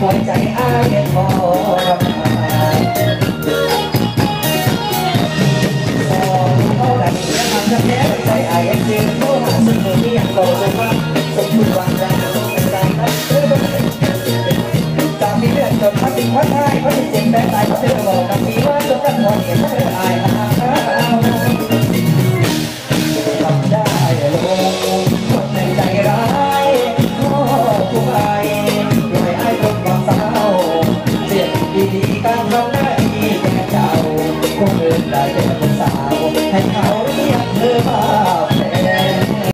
หัวใจอาเป็นพอสอเอาแต่เนื้อมันจะแพ้ใจอายเจ็บโตหาสุดที่ยังโตเลยว่าสมบูรณ์วางใจเป็นใจนั้นเออตามที่เรื่องจนพัดติดพัดท้ายพัดติดเจ็บแม่ตายพัดติดหลอกกันที คงลืมได้แต่ภาษาให้เขาเรียก